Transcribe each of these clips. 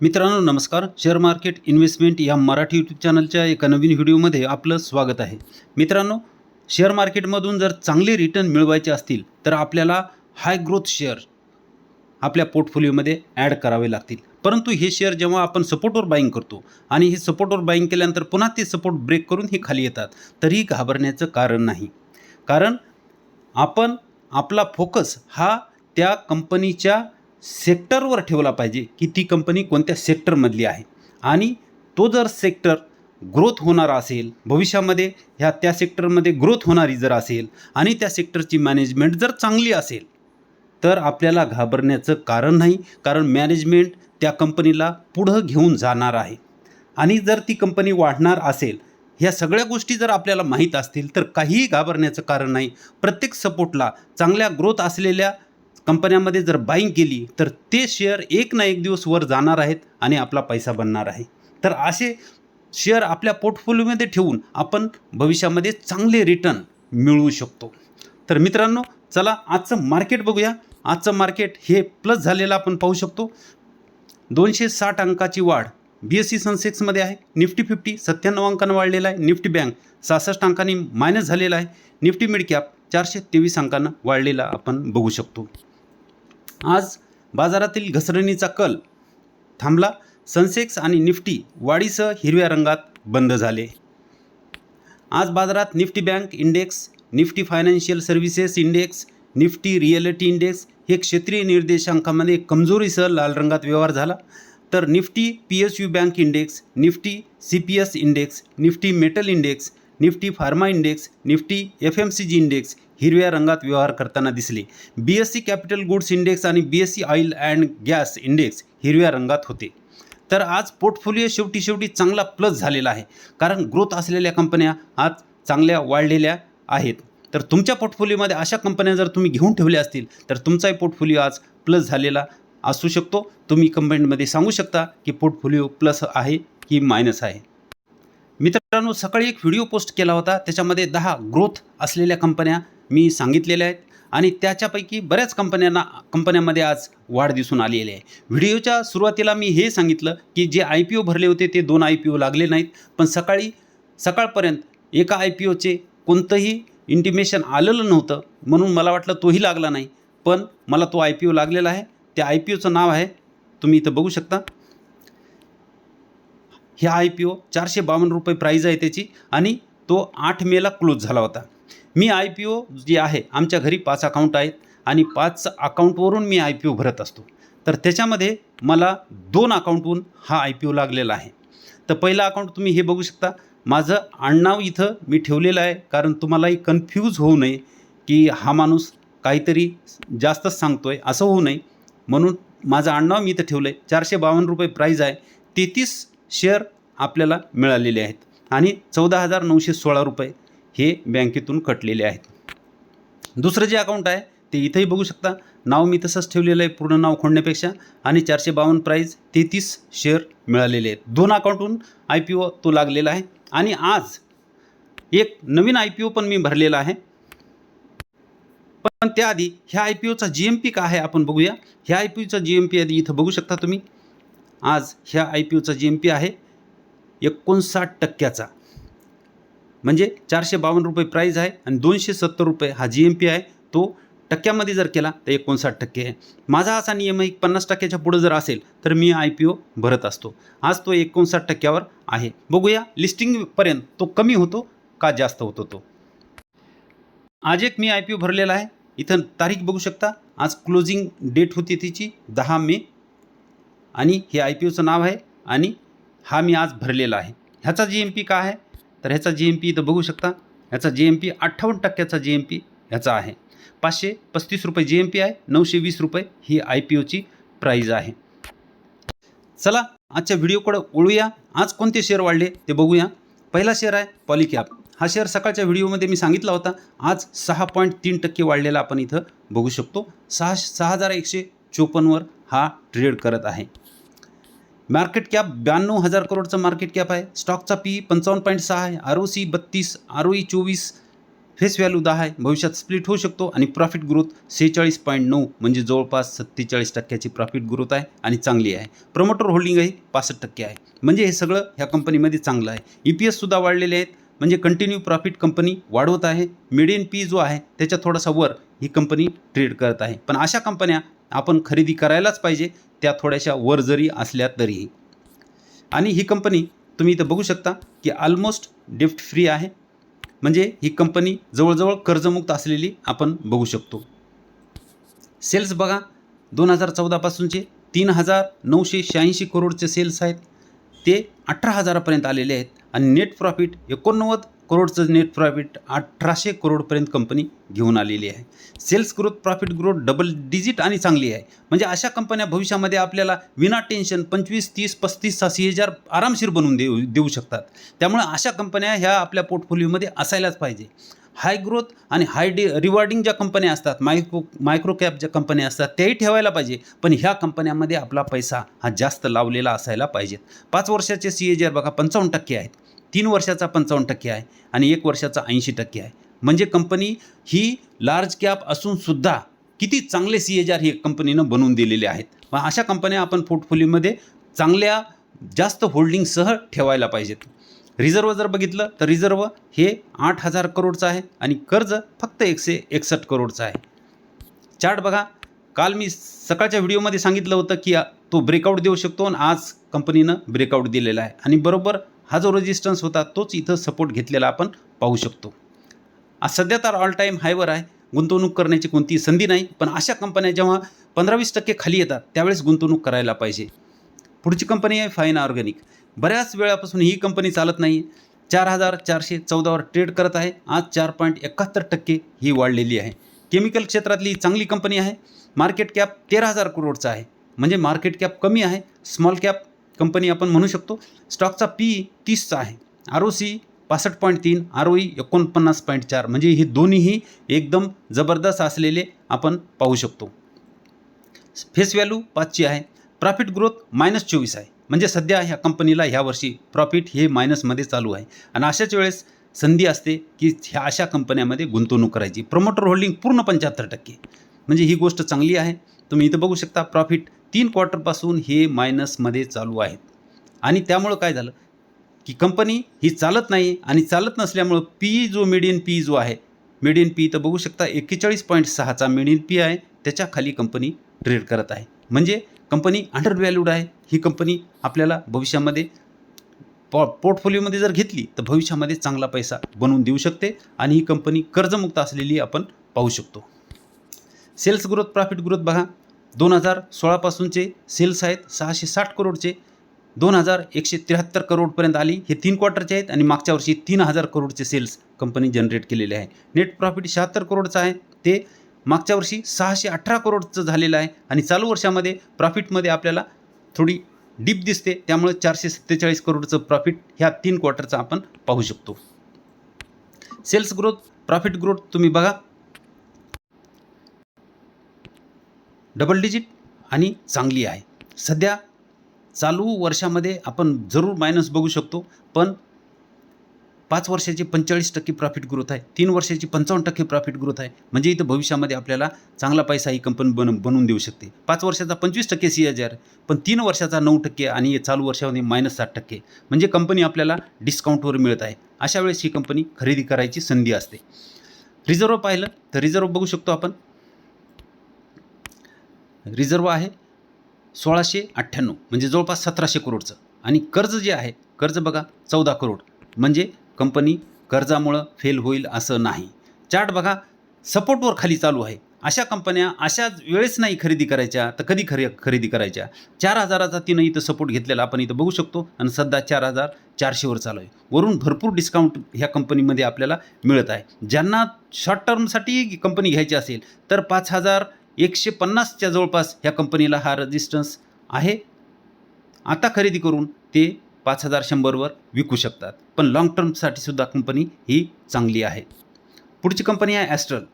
मित्रांनो नमस्कार. Share market investment या मराठी यूट्यूब चॅनलच्या एका नवीन व्हिडिओमध्ये आपलं स्वागत आहे. मित्रांनो शेअर मार्केटमधून जर चांगले रिटर्न मिळवायचे असतील तर आपल्याला हाय ग्रोथ शेअर आपल्या पोर्टफोलिओमध्ये ॲड करावे लागतील. परंतु हे शेअर जेव्हा आपण सपोर्टवर बाईंग करतो आणि हे सपोर्टवर बाईंग केल्यानंतर पुन्हा ते सपोर्ट ब्रेक करून हे खाली येतात तरीही घाबरण्याचं कारण नाही. कारण आपण आपला फोकस हा त्या कंपनीच्या सेक्टरवर ठेवला पाहिजे की ती कंपनी कोणत्या सेक्टरमधली आहे. आणि तो जर सेक्टर ग्रोथ होणारा असेल भविष्यामध्ये ह्या त्या सेक्टरमध्ये ग्रोथ होणारी जर असेल आणि त्या सेक्टरची मॅनेजमेंट जर चांगली असेल तर आपल्याला घाबरण्याचं कारण नाही कारण मॅनेजमेंट त्या कंपनीला पुढं घेऊन जाणार आहे. आणि जर ती कंपनी वाढणार असेल ह्या सगळ्या गोष्टी जर आपल्याला माहीत असतील तर काहीही घाबरण्याचं कारण नाही. प्रत्येक सपोर्टला चांगल्या ग्रोथ असलेल्या कंपन्यामध्ये जर बाईंग केली तर ते शेअर एक ना एक दिवस वर जाणार आहेत आणि आपला पैसा बनणार आहे. तर असे शेअर आपल्या पोर्टफोलिओमध्ये ठेवून आपण भविष्यामध्ये चांगले रिटर्न मिळवू शकतो. तर मित्रांनो चला आजचं मार्केट बघूया. आजचं मार्केट हे प्लस झालेलं आपण पाहू शकतो. दोनशे साठ अंकाची वाढ बी एस सी सनसेक्समध्ये आहे. निफ्टी फिफ्टी सत्त्याण्णव अंकानं वाढलेला आहे. निफ्टी बँक सहासष्ट अंकांनी मायनस झालेला आहे. निफ्टी मिड कॅप चारशे तेवीस अंकानं वाढलेला आपण बघू शकतो. आज बाजारातील घसरणीचा कल थांबला. सनसेक्स आणि निफ्टी वाढीसह हिरव्या रंगात बंद झाले. आज बाजारात Nifty bank index Nifty financial services index Nifty realty index हे क्षेत्रीय निर्देशांकामध्ये कमजोरीसह लाल रंगात व्यवहार झाला. तर Nifty P S U bank index Nifty C P S index Nifty metal index Nifty pharma index Nifty F M C G index हिरव्या रंगात व्यवहार करताना दिसले. B S E capital goods index आणि B S E oil and gas index हिरव्या रंगात होते. तर आज पोर्टफोलिओ शेवटी शेवटी चांगला प्लस झालेला आहे. कारण ग्रोथ असलेल्या कंपन्या आज चांगल्या वाढलेल्या आहेत. तर तुमच्या पोर्टफोलिओमध्ये अशा कंपन्या जर तुम्ही घेऊन ठेवल्या असतील तर तुमचाही पोर्टफोलिओ आज प्लस झालेला असू शकतो. तुम्ही कमेंटमध्ये सांगू शकता की पोर्टफोलिओ प्लस आहे की मायनस आहे. मित्रांनो सकाळी एक व्हिडिओ पोस्ट केला होता. त्याच्यामध्ये दहा ग्रोथ असलेल्या कंपन्या मी सांगितलेल्या आहेत. आणि त्याच्यापैकी बऱ्याच कंपन्यांना कंपन्यांमध्ये आज वाढ दिसून आलेली आहे. व्हिडिओच्या सुरुवातीला मी हे सांगितलं की जे आय पी ओ भरले होते ते दोन आय पी ओ लागले नाहीत. पण सकाळी सकाळपर्यंत एका आय पी ओचे कोणतंही इंटिमेशन आलेलं नव्हतं. म्हणून मला वाटलं तोही लागला नाही. पण मला तो आय पी ओ लागलेला आहे. त्या आय पी ओचं नाव आहे. तुम्ही इथं बघू शकता. ह्या आय पी ओ चारशे बावन्न रुपये प्राईज आहे त्याची. आणि तो आठ मेला क्लोज झाला होता. मी आय पी ओ जी आहे आमच्या घरी पाच अकाउंट आहेत आणि पाच अकाउंटवरून मी आय पी ओ भरत असतो. तर त्याच्यामध्ये मला दोन अकाउंटहून हा आय पी ओ लागलेला आहे. तर पहिलं अकाउंट तुम्ही हे बघू शकता. माझं आडनाव इथं मी ठेवलेलं आहे कारण तुम्हालाही कन्फ्यूज होऊ नये की हा माणूस काहीतरी जास्तच सांगतो आहे असं होऊ नये. म्हणून माझं आडनाव मी इथं ठेवलं आहे चारशे बावन्न रुपये प्राईज आहे. तेहतीस शेअर आपल्याला मिळालेले आहेत. आणि चौदा हजार नऊशे सोळा रुपये. हे बँकेतून कटलेले आहेत. दुसरं जे अकाउंट आहे ते इथंही बघू शकता. नाव मी तसंच ठेवलेलं आहे पूर्ण नाव खोडण्यापेक्षा. आणि चारशे बावन्न प्राईज तेहतीस शेअर मिळालेले आहेत. दोन अकाउंटहून आय पी ओ तो लागलेला आहे. आणि आज एक नवीन आय पी ओ पण मी भरलेला आहे. पण त्याआधी ह्या आय पी ओचा जी एम पी काय आहे आपण बघूया. ह्या आय पी ओचा जी एम पी आधी इथं बघू शकता तुम्ही. आज ह्या आय पी ओचा जी एम पी आहे एकोणसाठ टक्क्याचा. म्हणजे चारशे बावन्न रुपये प्राईज आहे आणि दोनशे सत्तर रुपये हा जी एम पी आहे. तो टक्क्यामध्ये जर केला तर एकोणसाठ टक्के आहे. माझा असा नियम आहे पन्नास टक्क्याच्या पुढं जर असेल तर मी आय पी ओ भरत असतो. आज तो एकोणसाठ टक्क्यावर आहे. बघूया लिस्टिंगपर्यंत तो कमी होतो का जास्त होतो तो? आज एक मी आय पी ओ भरलेला आहे. इथं तारीख बघू शकता. आज क्लोजिंग डेट होती तिची दहा मे. आणि हे आय पी ओचं नाव आहे आणि हा मी आज भरलेला आहे. ह्याचा जी एम पी का आहे? तर ह्याचा जी एम पी इथं बघू शकता. ह्याचा जी एम पी अठ्ठावन्न टक्क्याचा जी एम पी ह्याचा आहे. पाचशे पस्तीस रुपये जी एम पी आहे नऊशे वीस रुपये ही आय पी ओची प्राईज आहे. चला आजच्या व्हिडिओकडं ओळूया आज कोणते शेअर वाढले ते बघूया. पहिला शेअर आहे पॉलिकॅप हा शेअर सकाळच्या व्हिडिओमध्ये मी सांगितला होता. आज सहा पॉईंट तीन टक्के वाढलेला आपण इथं बघू शकतो. सहा सहा हजार एकशे चोपन्नवर हा ट्रेड करत आहे. मार्केट कॅप ब्याण्णव हजार करोडचं मार्केट कॅप आहे. स्टॉकचा पी पंचावन्न पॉईंट सहा आहे. आर ओ सी बत्तीस आर ओ ई चोवीस फेस व्हॅल्यू दहा आहे. भविष्यात स्प्लिट होऊ शकतो आणि प्रॉफिट ग्रोथ सेहेचाळीस पॉईंट नऊ म्हणजे जवळपास सत्तेचाळीस टक्क्याची प्रॉफिट ग्रोथ आहे आणि चांगली आहे. प्रमोटर होल्डिंगही पासष्ट टक्के आहे. म्हणजे हे सगळं ह्या कंपनीमध्ये चांगलं आहे. ई पी एससुद्धा वाढलेले आहेत. म्हणजे कंटिन्यू प्रॉफिट कंपनी वाढवत आहे. मिडियन पी जो आहे त्याच्या थोडासा वर ही कंपनी ट्रेड करत आहे. पण अशा कंपन्या आपण खरेदी करायलाच पाहिजे त्या थोड्याशा वर जरी असल्या तरीही आणि ही कंपनी तुम्ही इथं बघू शकता की ऑलमोस्ट डिफ्ट फ्री आहे. म्हणजे ही कंपनी जवळजवळ कर्जमुक्त असलेली आपण बघू शकतो. सेल्स बघा दोन हजार चौदापासूनचे तीन हजार नऊशे शहाऐंशी करोडचे सेल्स आहेत. ते अठरा हजारापर्यंत आलेले आहेत. आणि नेट प्रॉफिट एकोणनव्वद करोडचं नेट प्रॉफिट अठराशे करोडपर्यंत कंपनी घेऊन आलेली आहे. Sales growth profit growth double digit आणि चांगली आहे. म्हणजे अशा कंपन्या भविष्यामध्ये आपल्याला विना टेन्शन पंचवीस तीस पस्तीस सातशे हजार आरामशीर बनवून देऊ देऊ शकतात. त्यामुळे अशा कंपन्या ह्या आपल्या पोर्टफोलिओमध्ये असायलाच पाहिजे. हाय ग्रोथ आणि हाय डे रिवॉर्डिंग ज्या कंपन्या असतात मायक्रो मायक्रो कॅप ज्या कंपन्या असतात त्याही ठेवायला पाहिजे. पण ह्या कंपन्यामध्ये आपला पैसा हा जास्त लावलेला असायला पाहिजेत पाच वर्षाचे सी ए जी आर बघा पंचावन्न टक्के आहेत. तीन वर्षाचा पंचावन्न टक्के आहे आणि एक वर्षाचा ऐंशी टक्के आहे. म्हणजे कंपनी ही लार्ज कॅप असूनसुद्धा किती चांगले सी एच आर हे कंपनीनं बनवून दिलेले आहेत. मग अशा कंपन्या आपण पोर्टफोलिओमध्ये चांगल्या जास्त होल्डिंगसह ठेवायला पाहिजेत. रिझर्व जर बघितलं तर रिझर्व हे आठ हजार करोडचं आहे आणि कर्ज फक्त एकशे एकसष्ट करोडचं आहे. चार्ट बघा. काल मी सकाळच्या व्हिडिओमध्ये सांगितलं होतं की तो ब्रेकआउट देऊ शकतो आणि आज कंपनीनं ब्रेकआउट दिलेला आहे. आणि बरोबर हा जो रेजिस्टन्स होता तोच इथं सपोर्ट घेतलेला आपण पाहू शकतो. आज सध्या तर ऑल टाईम हायवर आहे. गुंतवणूक करण्याची कोणतीही संधी नाही. पण अशा कंपन्या जेव्हा पंधरा वीस टक्के खाली येतात त्यावेळेस गुंतवणूक करायला पाहिजे. पुढची कंपनी आहे फाईन ऑर्गॅनिक बऱ्याच वेळापासून ही कंपनी चालत नाही. चार हजार चारशे चौदावर ट्रेड करत आहे. आज चार पॉईंट एकाहत्तर टक्के ही वाढलेली आहे. केमिकल क्षेत्रातली चांगली कंपनी आहे. मार्केट कॅप तेरा हजार करोडचा आहे. म्हणजे मार्केट कॅप कमी आहे. स्मॉल कॅप कंपनी आपण म्हणू शकतो स्टॉकचा पी तीसचा आहे. आर ओ सी पासष्ट पॉईंट तीन आर ओ ई एकोणपन्नास पॉईंट चार म्हणजे हे दोन्हीही एकदम जबरदस्त असलेले आपण पाहू शकतो. फेस व्हॅल्यू पाचची आहे. प्रॉफिट ग्रोथ मायनस चोवीस आहे. म्हणजे सध्या ह्या कंपनीला ह्या वर्षी प्रॉफिट हे मायनसमध्ये चालू आहे. आणि अशाच वेळेस संधी असते की ह्या अशा कंपन्यामध्ये गुंतवणूक करायची. प्रमोटर होल्डिंग पूर्ण पंच्याहत्तर टक्के. म्हणजे ही गोष्ट चांगली आहे. तुम्ही इथं बघू शकता प्रॉफिट तीन क्वार्टरपासून हे मायनसमध्ये चालू आहेत. आणि त्यामुळं काय झालं? की कंपनी ही चालत नाही आणि चालत नसल्यामुळं पी जो मिडियन पी जो आहे मिडियन पी तर बघू शकता एक्केचाळीस पॉईंट सहाचा मिडियन पी आहे त्याच्याखाली कंपनी ट्रेड करत आहे. म्हणजे कंपनी अंडर व्हॅल्यूड आहे. ही कंपनी आपल्याला भविष्यामध्ये पॉ पोर्टफोलिओमध्ये जर घेतली तर भविष्यामध्ये चांगला पैसा बनवून देऊ शकते आणि ही कंपनी कर्जमुक्त असलेली आपण पाहू शकतो. सेल्स ग्रोथ प्रॉफिट ग्रोथ बघा. दोन हजार सोळापासूनचे सेल्स आहेत सहाशे साठ करोडचे. दोन हजार एकशे त्र्याहत्तर करोडपर्यंत आली. हे तीन क्वार्टरचे आहेत आणि मागच्या वर्षी तीन हजार करोडचे सेल्स कंपनी जनरेट केलेले आहे. नेट प्रॉफिट शहात्तर करोडचं आहे. ते मागच्या वर्षी सहाशे अठरा करोडचं झालेलं आहे आणि चालू वर्षामध्ये प्रॉफिटमध्ये आपल्याला थोडी डीप दिसते. त्यामुळे चारशे सत्तेचाळीस करोडचं प्रॉफिट ह्या तीन क्वार्टरचं आपण पाहू शकतो. सेल्स ग्रोथ प्रॉफिट ग्रोथ तुम्ही बघा. डबल डिजिट आणि चांगली आहे. सध्या चालू वर्षामध्ये आपण जरूर मायनस बघू शकतो पण पाच वर्षाची पंचेचाळीस टक्के प्रॉफिट ग्रोथ आहे. तीन वर्षाची पंचावन्न टक्के प्रॉफिट ग्रोथ आहे. म्हणजे इथं भविष्यामध्ये आपल्याला चांगला पैसा ही कंपनी बन बनवून देऊ शकते. पाच वर्षाचा पंचवीस टक्के सी एच आर पण तीन वर्षाचा नऊ टक्के आणि हे चालू वर्षामध्ये मायनस साठ टक्के. म्हणजे कंपनी आपल्याला डिस्काउंटवर मिळत आहे. अशा वेळेस ही कंपनी खरेदी करायची संधी असते. रिझर्व पाहिलं तर रिझर्व बघू शकतो आपण. रिझर्व आहे सोळाशे अठ्ठ्याण्णव म्हणजे जवळपास सतराशे करोडचं. आणि कर्ज जे आहे कर्ज बघा चौदा करोड. म्हणजे कंपनी कर्जामुळं फेल होईल असं नाही. चार्ट बघा सपोर्टवर खाली चालू आहे. अशा कंपन्या अशा वेळेस नाही खरेदी करायच्या तर कधी खरे खरेदी करायच्या? चार हजाराचा तिनं इथं सपोर्ट घेतलेला आपण इथं बघू शकतो. आणि सध्या चार हजार चारशेवर चालू आहे. वरून भरपूर डिस्काउंट ह्या कंपनीमध्ये आपल्याला मिळत आहे. ज्यांना शॉर्ट टर्मसाठी कंपनी घ्यायची असेल तर पाच हजार एकशे पन्नासच्या जवळपास ह्या कंपनीला हा रजिस्टन्स आहे. आता खरेदी करून ते पाच हजार शंभरवर विकू शकतात. पण लाँग टर्मसाठी सुद्धा कंपनी ही चांगली आहे. पुढची कंपनी आहे ॲस्ट्रल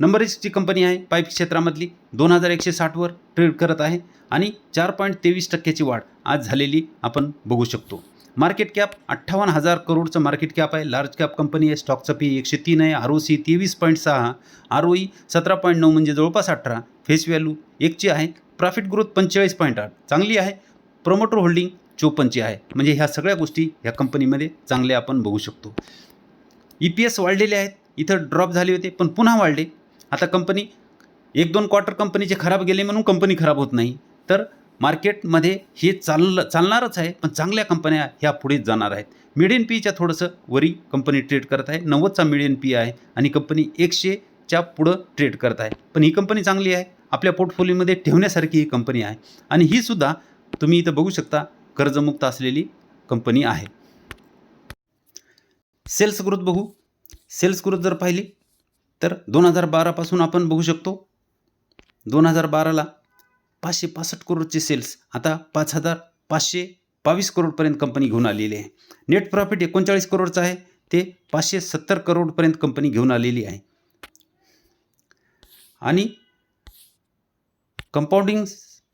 नंबर एकची कंपनी आहे पाईप क्षेत्रामधली. दोन हजार एकशे साठवर ट्रेड करत आहे आणि चार पॉईंट तेवीस टक्क्याची वाढ आज झालेली आपण बघू शकतो. मार्केट कॅप अठ्ठावन्न हजार करोडचं मार्केट कॅप आहे. लार्ज कॅप कंपनी आहे. स्टॉकचं पी एकशे तीन आहे. आर ओ सी तेवीस पॉईंट सहा आर ओ ई सतरा पॉईंट नऊ म्हणजे जवळपास अठरा फेस व्हॅल्यू एकची आहे. प्रॉफिट ग्रोथ पंचेचाळीस पॉईंट आठ चांगली आहे. प्रोमोटर होल्डिंग चोपन्नची आहे. म्हणजे ह्या सगळ्या गोष्टी ह्या कंपनीमध्ये चांगल्या आपण बघू शकतो. ई पी एस वाढलेले आहेत. इथं ड्रॉप झाले होते पण पुन्हा वाढले. आता कंपनी एक दोन क्वार्टर कंपनीचे खराब गेले म्हणून कंपनी खराब होत नाही. तर मार्केटमध्ये हे चाल चालणारच आहे पण चांगल्या कंपन्या ह्या पुढे जाणार आहेत. मिडियन पीच्या थोडंसं वरी कंपनी ट्रेड करत आहे. नव्वदचा मिडियन पी आहे आणि कंपनी एकशेच्या पुढं ट्रेड करत आहे. पण ही कंपनी चांगली आहे. आपल्या पोर्टफोलिओमध्ये ठेवण्यासारखी ही कंपनी आहे. आणि ही सुद्धा तुम्ही इथं बघू शकता कर्जमुक्त असलेली कंपनी आहे. सेल्स ग्रोथ बघू. सेल्स ग्रोथ जर पाहिली तर दोन हजार बारापासून आपण बघू शकतो. दोन हजार बाराला पाचशे पासष्ट करोडचे सेल्स आता पाच हजार पाचशे बावीस करोडपर्यंत कंपनी घेऊन आलेली आहे. नेट प्रॉफिट एकोणचाळीस करोडचं आहे ते पाचशे सत्तर करोडपर्यंत कंपनी घेऊन आलेली आहे. आणि कंपाऊंडिंग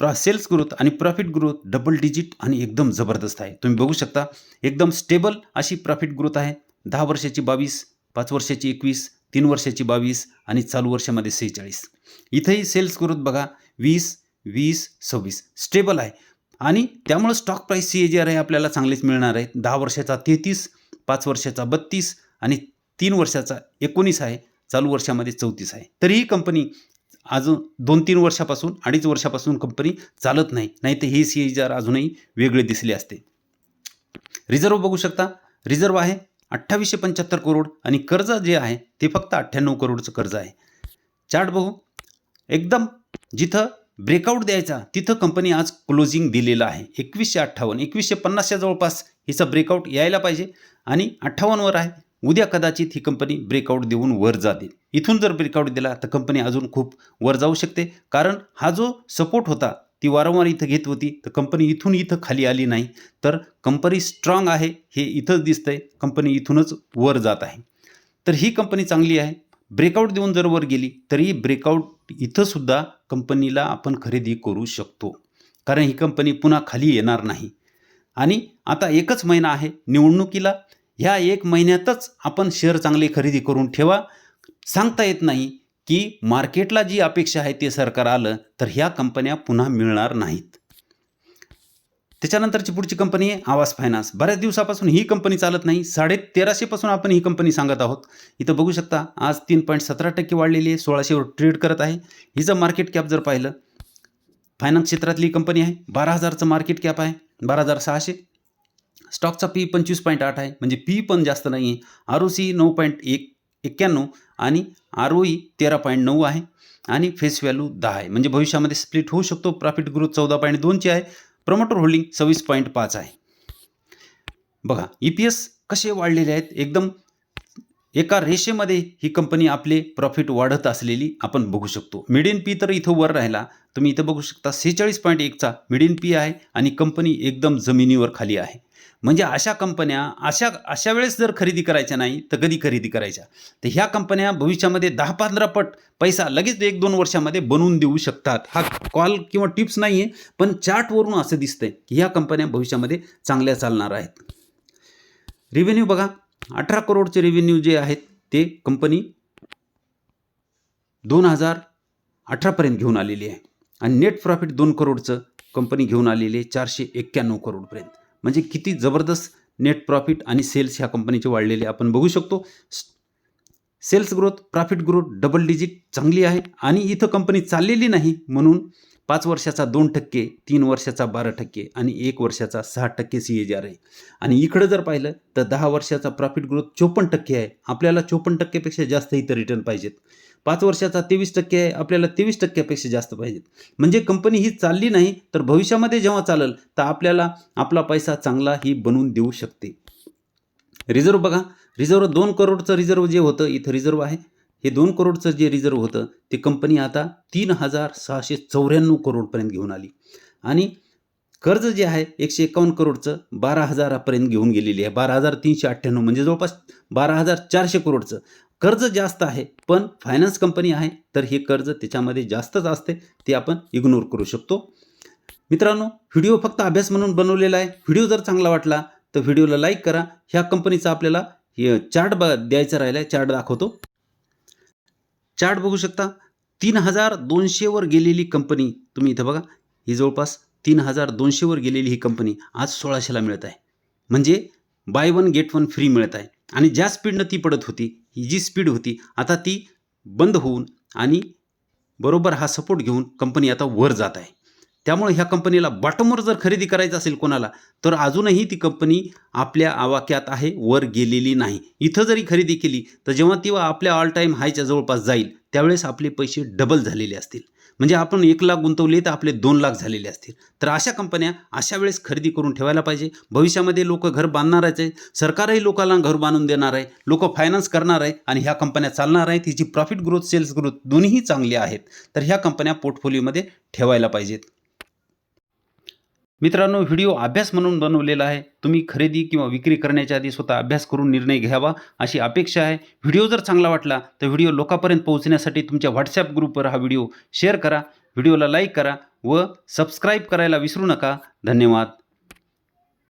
प्रा सेल्स ग्रोथ आणि प्रॉफिट ग्रोथ डबल डिजिट आणि एकदम जबरदस्त आहे. तुम्ही बघू शकता एकदम स्टेबल अशी प्रॉफिट ग्रोथ आहे. दहा वर्षाची बावीस पाच वर्षाची एकवीस तीन वर्षाची बावीस आणि चालू वर्षामध्ये सेहेचाळीस. इथंही सेल्स ग्रोथ बघा वीस वीस सव्वीस. स्टेबल आहे. आणि त्यामुळं stock price C A G R आहे आपल्याला चांगलेच मिळणार आहे. दहा वर्षाचा तेहतीस पाच वर्षाचा बत्तीस आणि तीन वर्षाचा एकोणीस आहे. चालू वर्षामध्ये चौतीस आहे. तरी ही कंपनी अजून दोन तीन वर्षापासून अडीच वर्षापासून कंपनी चालत नाही. नाही तर हे सी ए जी आर अजूनही वेगळे दिसले असते. रिझर्व बघू शकता. रिझर्व आहे अठ्ठावीसशे पंच्याहत्तर करोड आणि कर्ज जे आहे ते फक्त अठ्ठ्याण्णव करोडचं कर्ज आहे. चार्ट बघू. एकदम जिथं ब्रेकआउट द्यायचा. तिथं कंपनी आज क्लोजिंग दिलेलं आहे. एकवीसशे अठ्ठावन्न एकवीसशे पन्नासच्या जवळपास हिचा ब्रेकआउट यायला पाहिजे आणि अठ्ठावन्नवर आहे. उद्या कदाचित ही कंपनी ब्रेकआउट देऊन वर जाते. इथून जर ब्रेकआउट दिला तर कंपनी अजून खूप वर जाऊ शकते. कारण हा जो सपोर्ट होता ती वारंवार इथं घेत होती तर कंपनी इथून इथं खाली आली नाही. तर कंपनी स्ट्रॉंग आहे हे इथंच दिसतंय. कंपनी इथूनच वर जात आहे. तर ही कंपनी चांगली आहे. ब्रेकआउट देऊन जर वर गेली तरी ब्रेकआउट इथंसुद्धा कंपनीला आपण खरेदी करू शकतो. कारण ही कंपनी पुन्हा खाली येणार नाही. आणि आता एकच महिना आहे निवडणुकीला. ह्या एक महिन्यातच आपण शेअर चांगले खरेदी करून ठेवा. सांगता येत नाही की मार्केटला जी अपेक्षा आहे ते सरकार आलं तर ह्या कंपन्या पुन्हा मिळणार नाहीत. त्याच्यानंतरची पुढची कंपनी आहे आवास फायनान्स बऱ्याच दिवसापासून ही कंपनी चालत नाही. साडे तेराशेपासून आपण ही कंपनी सांगत आहोत. इथं बघू शकता आज तीन पॉईंट सतरा टक्के वाढलेली आहे. सोळाशेवर ट्रेड करत आहे. हिचं मार्केट कॅप जर पाहिलं फायनान्स क्षेत्रातली कंपनी आहे. बारा हजारचं मार्केट कॅप आहे. बारा हजार सहाशे. स्टॉकचा पी पंचवीस पॉईंट आठ आहे. म्हणजे पी पण जास्त नाही आहे आर ओ सी नऊ पॉईंट एक एक्क्याण्णव आणि आर ओ ई तेरा पॉईंट नऊ आहे. आणि फेस व्हॅल्यू दहा आहे. म्हणजे भविष्यामध्ये स्प्लिट होऊ शकतो. प्रॉफिट ग्रोथ चौदा पॉईंट दोनची आहे. प्रमोटर होल्डिंग सव्वीस पॉईंट पाच आहे. बघा ई पी एस कसे वाढलेले आहेत? एकदम एका रेषेमध्ये ही कंपनी आपले प्रॉफिट वाढत असलेली आपण बघू शकतो. मिडियन पी तर इथं वर राहिला. तुम्ही इथं बघू शकता सेहेचाळीस पॉईंट एकचा मिडियन पी आहे आणि कंपनी एकदम जमिनीवर खाली आहे. म्हणजे अशा कंपन्या अशा अशा वेळेस जर खरेदी करायच्या नाही तर कधी खरेदी करायच्या? तर ह्या कंपन्या भविष्यामध्ये दहा पंधरा पट पैसा लगेच एक दोन वर्षामध्ये बनवून देऊ शकतात. हा कॉल किंवा टिप्स नाही आहे पण चार्टवरून असं दिसतंय की ह्या कंपन्या भविष्यामध्ये चांगल्या चालणार आहेत. रेव्हेन्यू बघा. अठरा करोडचे रेव्हेन्यू जे आहेत ते कंपनी दोन हजार अठरापर्यंत घेऊन आलेली आहे. आणि नेट प्रॉफिट दोन करोडचं कंपनी घेऊन आलेली आहे चारशे एक्क्याण्णव करोडपर्यंत म्हणजे किती जबरदस्त नेट प्रॉफिट आणि सेल्स ह्या कंपनीचे वाढलेले आपण बघू शकतो sales growth profit growth double digit चांगली आहे. आणि इथं कंपनी चाललेली नाही म्हणून पाच वर्षाचा दोन टक्के तीन वर्षाचा बारा टक्के आणि एक वर्षाचा सहा टक्के सी ए जी आर आहे. आणि इकडं जर पाहिलं तर दहा वर्षाचा प्रॉफिट ग्रोथ चोपन्न टक्के आहे. आपल्याला चोपन्न टक्केपेक्षा जास्त इथं रिटर्न पाहिजेत. पाच वर्षाचा तेवीस टक्के आहे आपल्याला तेवीस टक्क्यापेक्षा जास्त पाहिजेत. म्हणजे कंपनी ही चालली नाही तर भविष्यामध्ये जेव्हा चालेल तर आपल्याला आपला पैसा चांगला ही बनवून देऊ शकते. रिझर्व बघा. रिझर्व दोन करोडचं रिझर्व जे होतं इथं रिझर्व आहे. हे दोन करोडचं जे रिझर्व होतं ते कंपनी आता तीन हजार सहाशे चौऱ्याण्णव करोडपर्यंत घेऊन आली. आणि कर्ज जे आहे एकशे एकावन्न करोडचं बारा हजारापर्यंत घेऊन गेलेली आहे. बारा हजार तीनशे अठ्ठ्याण्णव म्हणजे जवळपास बारा हजार चारशे करोडचं. कर्ज जास्त आहे पण फायनान्स कंपनी आहे तर हे कर्ज त्याच्यामध्ये जास्तच असते ते आपण इग्नोर करू शकतो. मित्रांनो व्हिडिओ फक्त अभ्यास म्हणून बनवलेला आहे. व्हिडिओ जर चांगला वाटला तर व्हिडिओला लाईक करा. ह्या कंपनीचा आपल्याला हे चार्ट ब द्यायचा राहिला आहे चार्ट दाखवतो. चार्ट बघू शकता. तीन हजार दोनशेवर गेलेली कंपनी तुम्ही इथं बघा. ही जवळपास तीन हजार दोनशेवर गेलेली ही कंपनी आज सोळाशेला मिळत आहे. म्हणजे buy one get one free मिळत आहे. आणि ज्या स्पीडनं ती पडत होती ही जी स्पीड होती आता ती बंद होऊन आणि बरोबर हा सपोर्ट घेऊन कंपनी आता वर जात आहे. त्यामुळे ह्या कंपनीला बॉटमवर जर खरेदी करायचं असेल कोणाला तर अजूनही ती कंपनी आपल्या आवाक्यात आहे वर गेलेली नाही. इथं जरी खरेदी केली तर जेव्हा ती आपल्या ऑल टाईम हायच्या जवळपास जाईल त्यावेळेस आपले पैसे डबल झालेले असतील. म्हणजे आपण एक लाख गुंतवले तर आपले दोन लाख झालेले असतील. तर अशा कंपन्या अशा वेळेस खरेदी करून ठेवायला पाहिजे. भविष्यामध्ये लोक घर बांधणारच आहे. सरकारही लोकांना घर बांधून देणार आहे. लोक फायनान्स करणार आहे आणि ह्या कंपन्या चालणार आहेत. तिची प्रॉफिट ग्रोथ सेल्स ग्रोथ दोन्हीही चांगली आहेत. तर ह्या कंपन्या पोर्टफोलिओमध्ये ठेवायला पाहिजेत. मित्रांनो व्हिडिओ अभ्यास म्हणून बनवलेला आहे. तुम्ही खरेदी किंवा विक्री करण्याच्या आधी स्वतः अभ्यास करून निर्णय घ्यावा अशी अपेक्षा आहे. व्हिडिओ जर चांगला वाटला तर व्हिडिओ लोकांपर्यंत पोहोचण्यासाठी तुमच्या व्हॉट्सॲप ग्रुपवर हा व्हिडिओ शेअर करा. व्हिडिओला लाईक करा व सबस्क्राईब करायला विसरू नका. धन्यवाद.